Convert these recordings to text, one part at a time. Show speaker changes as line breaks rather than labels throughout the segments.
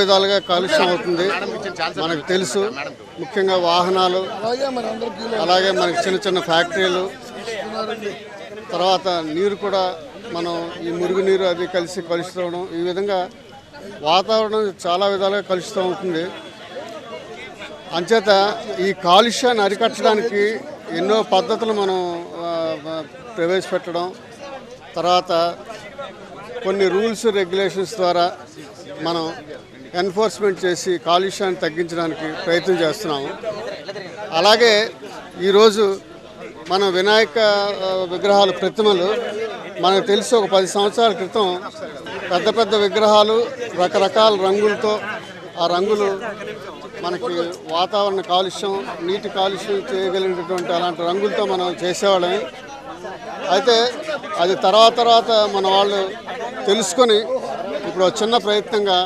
విధాలుగా కాలుష్యం అవుతుంది. మనకు తెలుసు. ముఖ్యంగా వాహనాలు అలాగే మనకి చిన్న చిన్న ఫ్యాక్టరీలు. తర్వాత నీరు కూడా మనం ఈ మురుగునీరు అది కలిసి కలుషితం ఈ విధంగా వాతావరణం చాలా విధాలుగా కలుషితం అవుతుంది. అంచేత ఈ కాలుష్యాన్ని అరికట్టడానికి ఎన్నో పద్ధతులు మనం ప్రవేశపెట్టడం తర్వాత కొన్ని రూల్స్ రెగ్యులేషన్స్ ద్వారా మనం ఎన్ఫోర్స్మెంట్ చేసి కాలుష్యాన్ని తగ్గించడానికి ప్రయత్నం చేస్తున్నాము. అలాగే ఈరోజు మన వినాయక విగ్రహాలు ప్రతిమలు మనకు తెలిసి ఒక పది సంవత్సరాల క్రితం పెద్ద పెద్ద విగ్రహాలు రకరకాల రంగులతో ఆ రంగులు మనకి వాతావరణ కాలుష్యం నీటి కాలుష్యం చేయగలిగినటువంటి అలాంటి రంగులతో మనం చేసేవాళ్ళమే అయితే అది తర్వాత తర్వాత మన వాళ్ళు తెలుసుకొని ఇప్పుడు చిన్న ప్రయత్నంగా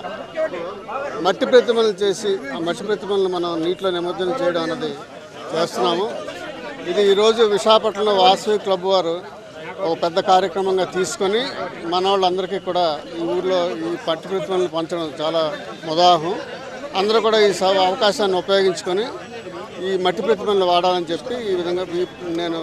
మట్టి ప్రతిమలు చేసి ఆ మట్టి ప్రతిమలను మనం నీటిలో నిమజ్జనం చేయడం అన్నది చేస్తున్నాము. ఇది ఈరోజు విశాఖపట్నంలో వాసవి క్లబ్ వారు ఒక పెద్ద కార్యక్రమంగా తీసుకొని మన వాళ్ళందరికీ కూడా ఈ ఊర్లో ఈ పట్టుకృత్వాలను పంచడం చాలా ముదాహం. అందరూ కూడా ఈ స- అవకాశాన్ని ఉపయోగించుకొని ఈ మట్టి ప్రతిమలను వాడాలని చెప్పి ఈ విధంగా నేను